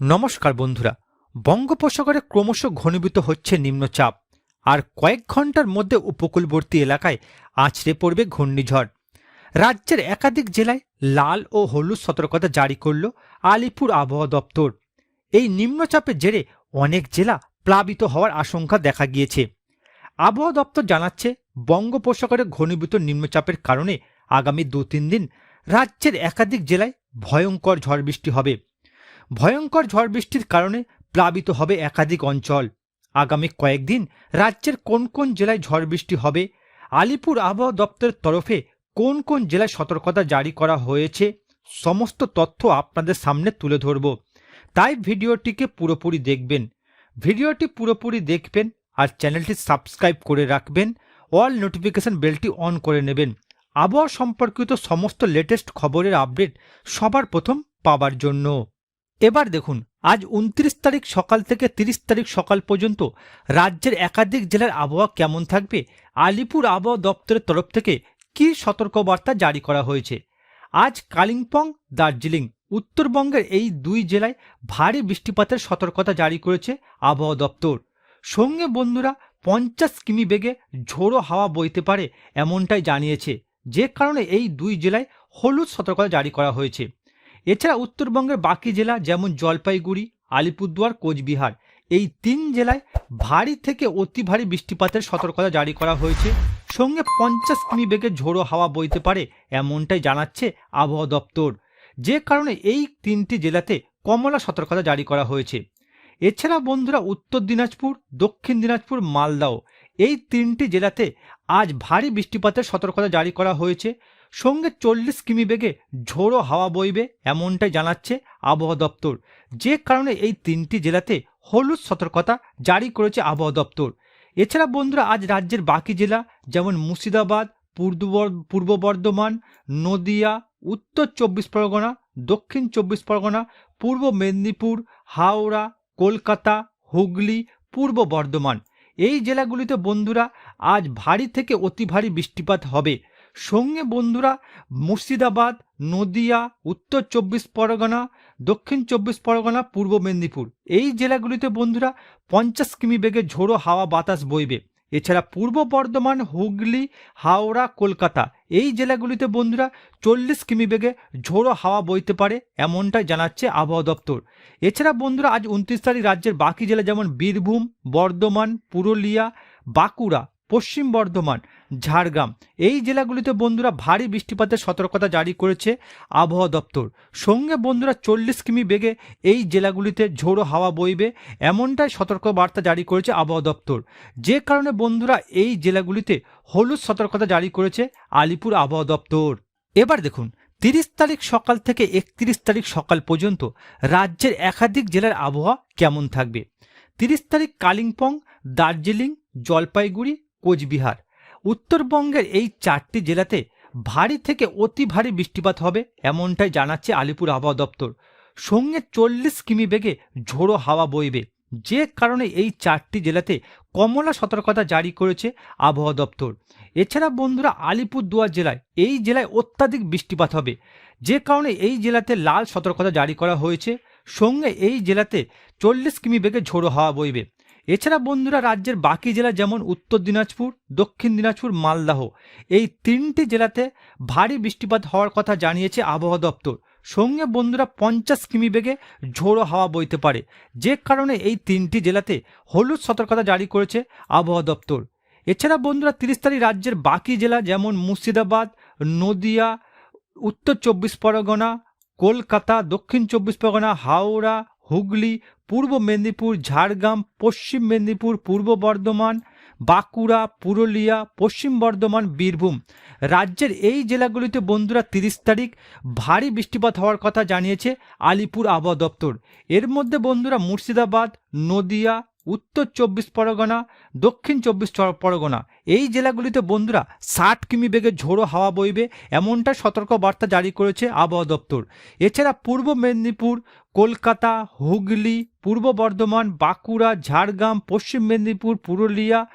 নমস্কার বন্ধুরা, বঙ্গোপসাগরে ক্রমশ ঘনীভূত হচ্ছে নিম্নচাপ, আর কয়েক ঘণ্টার মধ্যে উপকূলবর্তী এলাকায় আছড়ে পড়বে ঘূর্ণিঝড়। রাজ্যের একাধিক জেলায় লাল ও হলুদ সতর্কতা জারি করল আলিপুর আবহাওয়া দপ্তর। এই নিম্নচাপের জেরে অনেক জেলা প্লাবিত হওয়ার আশঙ্কা দেখা গিয়েছে। আবহাওয়া দপ্তর জানাচ্ছে, বঙ্গোপসাগরে ঘনীভূত নিম্নচাপের কারণে আগামী দু তিন দিন রাজ্যের একাধিক জেলায় ভয়ঙ্কর ঝড় বৃষ্টি হবে। ভয়ঙ্কর ঝড় বৃষ্টির কারণে প্লাবিত হবে একাধিক অঞ্চল। আগামী কয়েকদিন রাজ্যের কোন কোন জেলায় ঝড় বৃষ্টি হবে, আলিপুর আবহাওয়া দপ্তরের তরফে কোন কোন জেলায় সতর্কতা জারি করা হয়েছে, সমস্ত তথ্য আপনাদের সামনে তুলে ধরব। তাই ভিডিওটিকে পুরোপুরি দেখবেন। ভিডিওটি পুরোপুরি দেখবেন আর চ্যানেলটি সাবস্ক্রাইব করে রাখবেন। অল নোটিফিকেশন বেলটি অন করে নেবেন। আবহাওয়া সম্পর্কিত সমস্ত লেটেস্ট খবরের আপডেট সবার প্রথম পাবার জন্য। এবার দেখুন, আজ উনত্রিশ তারিখ সকাল থেকে তিরিশ তারিখ সকাল পর্যন্ত রাজ্যের একাধিক জেলার আবহাওয়া কেমন থাকবে, আলিপুর আবহাওয়া দপ্তরের তরফ থেকে কী সতর্কবার্তা জারি করা হয়েছে? আজ কালিম্পং, দার্জিলিং, উত্তরবঙ্গের এই দুই জেলায় ভারী বৃষ্টিপাতের সতর্কতা জারি করেছে আবহাওয়া দপ্তর। সঙ্গে বন্ধুরা, পঞ্চাশ কিমি বেগে ঝোড়ো হাওয়া বইতে পারে, এমনটাই জানিয়েছে। যে কারণে এই দুই জেলায় হলুদ সতর্কতা জারি করা হয়েছে। এছাড়া উত্তরবঙ্গের বাকি জেলা যেমন জলপাইগুড়ি, আলিপুরদুয়ার, কোচবিহার, এই তিন জেলায় ভারী থেকে অতি ভারী বৃষ্টিপাতের সতর্কতা জারি করা হয়েছে। সঙ্গে পঞ্চাশ কিমি বেগে ঝোড়ো হাওয়া বইতে পারে এমনটাই জানাচ্ছে আবহাওয়া দপ্তর। যে কারণে এই তিনটি জেলাতে কমলা সতর্কতা জারি করা হয়েছে। এছাড়া বন্ধুরা উত্তর দিনাজপুর, দক্ষিণ দিনাজপুর, মালদাও এই তিনটি জেলাতে আজ ভারী বৃষ্টিপাতের সতর্কতা জারি করা হয়েছে। সঙ্গে চল্লিশ কিমি বেগে ঝোড়ো হাওয়া বইবে এমনটাই জানাচ্ছে আবহাওয়া দপ্তর। যে কারণে এই তিনটি জেলাতে হলুদ সতর্কতা জারি করেছে আবহাওয়া দপ্তর। এছাড়া বন্ধুরা, আজ রাজ্যের বাকি জেলা যেমন মুর্শিদাবাদ পূর্ব বর্ধমান, নদিয়া, উত্তর চব্বিশ পরগনা, দক্ষিণ চব্বিশ পরগনা, পূর্ব মেদিনীপুর, হাওড়া, কলকাতা, হুগলি, পূর্ব বর্ধমান। এই জেলাগুলিতে বন্ধুরা, আজ ভারী থেকে অতি ভারী বৃষ্টিপাত হবে। সঙ্গে বন্ধুরা মুর্শিদাবাদ, নদিয়া, উত্তর চব্বিশ পরগনা, দক্ষিণ চব্বিশ পরগনা, পূর্ব মেদিনীপুর। এই জেলাগুলিতে বন্ধুরা পঞ্চাশ কিমি বেগে ঝোড়ো হাওয়া বাতাস বইবে। এছাড়া পূর্ব বর্ধমান, হুগলি, হাওড়া, কলকাতা এই জেলাগুলিতে বন্ধুরা চল্লিশ কিমি বেগে ঝোড়ো হাওয়া বইতে পারে এমনটাই জানাচ্ছে আবহাওয়া দপ্তর। এছাড়া বন্ধুরা আজ উনত্রিশ তারিখ রাজ্যের বাকি জেলা যেমন বীরভূম, বর্ধমান, পুরুলিয়া, বাঁকুড়া, পশ্চিম বর্ধমান ঝাড়গ্রাম। এই জেলাগুলিতে বন্ধুরা ভারী বৃষ্টিপাতের সতর্কতা জারি করেছে আবহাওয়া দপ্তর। সঙ্গে বন্ধুরা চল্লিশ কিমি বেগে এই জেলাগুলিতে ঝোড়ো হাওয়া বইবে, এমনটাই সতর্ক বার্তা জারি করেছে আবহাওয়া দপ্তর। যে কারণে বন্ধুরা এই জেলাগুলিতে হলুদ সতর্কতা জারি করেছে আলিপুর আবহাওয়া দপ্তর। এবার দেখুন, তিরিশ তারিখ সকাল থেকে একত্রিশ তারিখ সকাল পর্যন্ত রাজ্যের একাধিক জেলার আবহাওয়া কেমন থাকবে? তিরিশ তারিখ কালিম্পং, দার্জিলিং, জলপাইগুড়ি, কোচবিহার। উত্তরবঙ্গের এই চারটি জেলাতে ভারী থেকে অতি ভারী বৃষ্টিপাত হবে, এমনটাই জানাচ্ছে আলিপুর আবহাওয়া দপ্তর। সঙ্গে চল্লিশ কিমি বেগে ঝোড়ো হাওয়া বইবে। যে কারণে এই চারটি জেলাতে কমলা সতর্কতা জারি করেছে আবহাওয়া দপ্তর। এছাড়া বন্ধুরা, আলিপুরদুয়ার জেলায় এই জেলায় অত্যাধিক বৃষ্টিপাত হবে। যে কারণে এই জেলাতে লাল সতর্কতা জারি করা হয়েছে। সঙ্গে এই জেলাতে চল্লিশ কিমি বেগে ঝোড়ো হাওয়া বইবে। এছাড়া বন্ধুরা, রাজ্যের বাকি জেলা যেমন উত্তর দিনাজপুর, দক্ষিণ দিনাজপুর, মালদাহ, এই তিনটি জেলাতে ভারী বৃষ্টিপাত হওয়ার কথা জানিয়েছে আবহাওয়া দপ্তর। সঙ্গে বন্ধুরা, পঞ্চাশ কিমি বেগে ঝোড়ো হাওয়া বইতে পারে। যে কারণে এই তিনটি জেলাতে হলুদ সতর্কতা জারি করেছে আবহাওয়া দপ্তর। এছাড়া বন্ধুরা, তিরিশ তারিখ রাজ্যের বাকি জেলা যেমন মুর্শিদাবাদ, নদিয়া, উত্তর চব্বিশ পরগনা, কলকাতা, দক্ষিণ চব্বিশ পরগনা, হাওড়া, হুগলি পূর্ব মেদিনীপুর, ঝাড়গ্রাম, পশ্চিম মেদিনীপুর, পূর্ব বর্ধমান, বাঁকুড়া, পুরুলিয়া, পশ্চিম বর্ধমান, বীরভূম। রাজ্যের এই জেলাগুলিতে বন্ধুরা তিরিশ তারিখ ভারী বৃষ্টিপাত হওয়ার কথা জানিয়েছে আলিপুর আবহাওয়া দপ্তর। এর মধ্যে বন্ধুরা মুর্শিদাবাদ, নদিয়া উত্তর চব্বিশ পরগনা, দক্ষিণ চব্বিশ পরগনা। এই জেলাগুলিতে বন্ধুরা ষাট কিমি বেগে ঝোড়ো হাওয়া বইবে, এমনটা সতর্ক বার্তা জারি করেছে আবহাওয়া দপ্তর। এছাড়া পূর্ব মেদিনীপুর, কলকাতা, হুগলি, পূর্ব বর্ধমান, বাঁকুড়া, ঝাড়গ্রাম, পশ্চিম মেদিনীপুর, পুরুলিয়া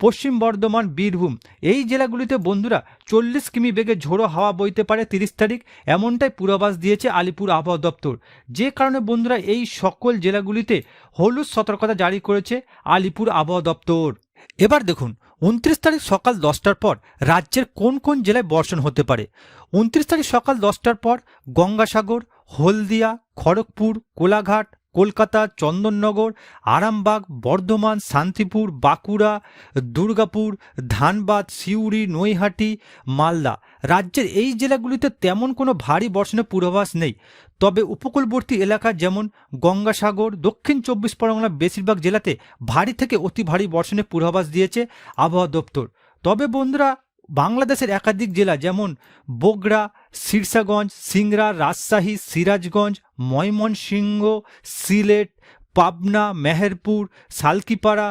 পশ্চিম বর্ধমান, বীরভূম। এই জেলাগুলিতে বন্ধুরা চল্লিশ কিমি বেগে ঝোড়ো হাওয়া বইতে পারে তিরিশ তারিখ, এমনটাই পূর্বাভাস দিয়েছে আলিপুর আবহাওয়া দপ্তর। যে কারণে বন্ধুরা এই সকল জেলাগুলিতে হলুদ সতর্কতা জারি করেছে আলিপুর আবহাওয়া দপ্তর। এবার দেখুন, উনত্রিশ তারিখ সকাল দশটার পর রাজ্যের কোন কোন জেলায় বর্ষণ হতে পারে? উনত্রিশ তারিখ সকাল দশটার পর গঙ্গাসাগর, হলদিয়া, খড়গপুর, কোলাঘাট কলকাতা, চন্দননগর, আরামবাগ, বর্ধমান, শান্তিপুর, বাঁকুড়া, দুর্গাপুর, ধানবাদ, সিউড়ি, নৈহাটি, মালদা। রাজ্যের এই জেলাগুলিতে তেমন কোনো ভারী বর্ষণের পূর্বাভাস নেই। তবে উপকূলবর্তী এলাকা যেমন গঙ্গাসাগর, দক্ষিণ চব্বিশ পরগনার বেশিরভাগ জেলাতে ভারী থেকে অতি ভারী বর্ষণের পূর্বাভাস দিয়েছে আবহাওয়া দপ্তর। তবে বন্ধুরা, বাংলাদেশের একাধিক জেলা যেমন বগুড়া সিরসাগঞ্জ, সিংড়া, রাজশাহী, সিরাজগঞ্জ, ময়মনসিংহ, সিলেট, পাবনা, মেহেরপুর, সালকিপাড়া,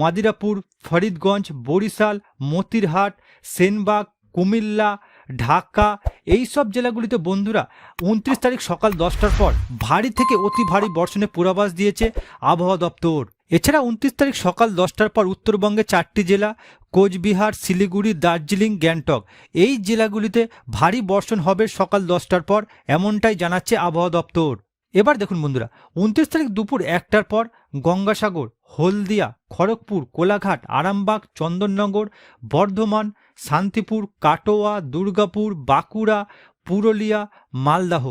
মাদিরাপুর, ফরিদগঞ্জ, বরিশাল, মতিরহাট, সেনবাগ, কুমিল্লা, ঢাকা। এই সব জেলাগুলিতে বন্ধুরা উনত্রিশ তারিখ সকাল দশটার পর ভারী থেকে অতি ভারী বর্ষণের পূর্বাভাস দিয়েছে আবহাওয়া দপ্তর। এছাড়া উনত্রিশ তারিখ সকাল দশটার পর উত্তরবঙ্গে চারটি জেলা, কোচবিহার, শিলিগুড়ি, দার্জিলিং, গ্যাংটক। এই জেলাগুলিতে ভারী বর্ষণ হবে সকাল দশটার পর, এমনটাই জানাচ্ছে আবহাওয়া দপ্তর। এবার দেখুন বন্ধুরা, উনত্রিশ তারিখ দুপুর একটার পর গঙ্গাসাগর, হলদিয়া, খড়গপুর, কোলাঘাট, আরামবাগ, চন্দননগর, বর্ধমান, শান্তিপুর, কাটোয়া, দুর্গাপুর, বাঁকুড়া পুরুলিয়া, মালদাহ।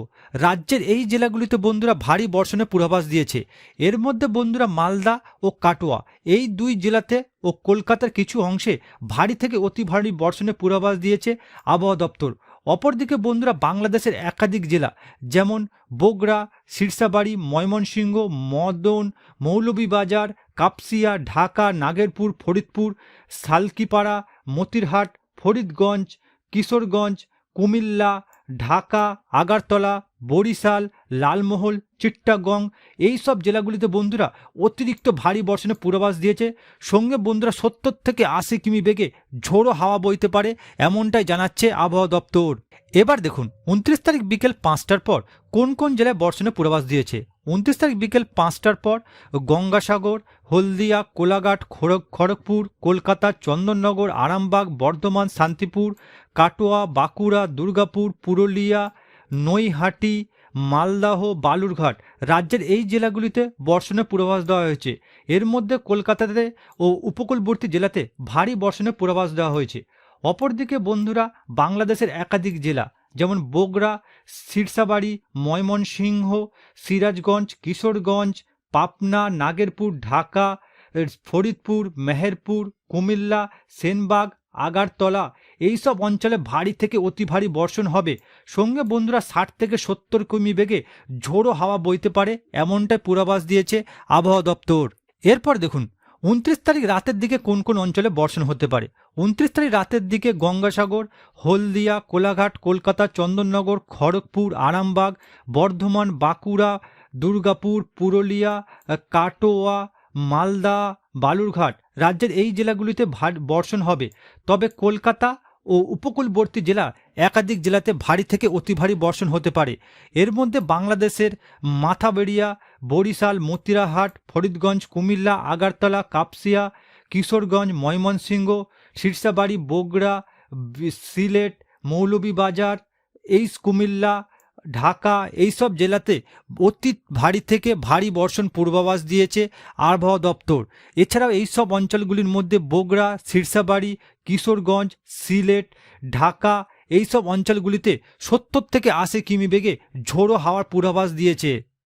রাজ্যের এই জেলাগুলিতে বন্ধুরা ভারী বর্ষণের পূর্বাভাস দিয়েছে। এর মধ্যে বন্ধুরা মালদা ও কাটোয়া, এই দুই জেলাতে ও কলকাতার কিছু অংশে ভারী থেকে অতি ভারী বর্ষণের পূর্বাভাস দিয়েছে আবহাওয়া দপ্তর। অপরদিকে বন্ধুরা বাংলাদেশের একাধিক জেলা, যেমন বগুড়া, সিরসাবাড়ি, ময়মনসিংহ, মদন, মৌলভীবাজার, কাপসিয়া, ঢাকা, নাগেরপুর, ফরিদপুর, সালকিপাড়া, মতিরহাট, ফরিদগঞ্জ, কিশোরগঞ্জ, কুমিল্লা ঢাকা, আগারতলা, বরিশাল লালমোহল চিট্টাগং এই সব জেলাগুলিতে বন্ধুরা অতিরিক্ত ভারী বর্ষণে পূর্বাভাস দিয়েছে। সঙ্গে বন্ধুরা সত্তর থেকে আশি কিমি বেগে ঝোড়ো হাওয়া বইতে পারে এমনটাই জানাচ্ছে আবহাওয়া দপ্তর। এবার দেখুন, উনত্রিশ তারিখ বিকেল পাঁচটার পর কোন কোন জেলায় বর্ষণে পূর্বাভাস দিয়েছে? উনত্রিশ তারিখ বিকেল পাঁচটার পর গঙ্গাসাগর, হলদিয়া, কোলাঘাট, খড়গ, খড়গপুর, কলকাতা, চন্দননগর, আরামবাগ, বর্ধমান, শান্তিপুর, কাটোয়া, বাঁকুড়া, দুর্গাপুর, পুরুলিয়া, নৈহাটি, মালদাহ, বালুরঘাট রাজ্যের এই জেলাগুলিতে বর্ষণের পূর্বাভাস দেওয়া হয়েছে। এর মধ্যে কলকাতাতে ও উপকূলবর্তী জেলাতে ভারী বর্ষণের পূর্বাভাস দেওয়া হয়েছে। অপরদিকে বন্ধুরা, বাংলাদেশের একাধিক জেলা যেমন বগুড়া সিরসাবাড়ি, ময়মনসিংহ, সিরাজগঞ্জ, কিশোরগঞ্জ, পাবনা, নাগেরপুর, ঢাকা ফরিদপুর, মেহেরপুর, কুমিল্লা, সেনবাগ, আগারতলা এই সব অঞ্চলে ভারী থেকে অতি ভারী বর্ষণ হবে। সঙ্গে বন্ধুরা ষাট থেকে সত্তর কিমি বেগে ঝোড়ো হাওয়া বইতে পারে, এমনটাই পূর্বাভাস দিয়েছে আবহাওয়া দপ্তর। এরপর দেখুন উনত্রিশ তারিখ রাতের দিকে কোন কোন অঞ্চলে বর্ষণ হতে পারে? উনত্রিশ তারিখ রাতের দিকে গঙ্গাসাগর, হলদিয়া, কোলাঘাট, কলকাতা, চন্দননগর, খড়গপুর, আরামবাগ, বর্ধমান, বাঁকুড়া, দুর্গাপুর, পুরুলিয়া, কাটোয়া, মালদা, বালুরঘাট রাজ্যের এই জেলাগুলিতে ভার- বর্ষণ হবে। তবে কলকাতা ও উপকূলবর্তী জেলা একাধিক জেলাতে ভারী থেকে অতি ভারী বর্ষণ হতে পারে। এর মধ্যে বাংলাদেশের মাথাবেড়িয়া বরিশাল, মতিরাহাট, ফরিদগঞ্জ, কুমিল্লা, আগারতলা, কাপসিয়া, কিশোরগঞ্জ, ময়মনসিংহ শীর্ষাবাড়ি বগুড়া সিলেট, মৌলভীবাজার এই কুমিল্লা, ঢাকা, এইসব জেলাতে অতি ভারী থেকে ভারী বর্ষণ পূর্বাভাস দিয়েছে আবহাওয়া দপ্তর। এছাড়াও এই সব অঞ্চলগুলির মধ্যে বগুড়া শীর্ষাবাড়ি কিশোরগঞ্জ, সিলেট, ঢাকা এই সব অঞ্চলগুলিতে সত্তর থেকে আশি কিমি বেগে ঝোড়ো হাওয়ার পূর্বাভাস দিয়েছে।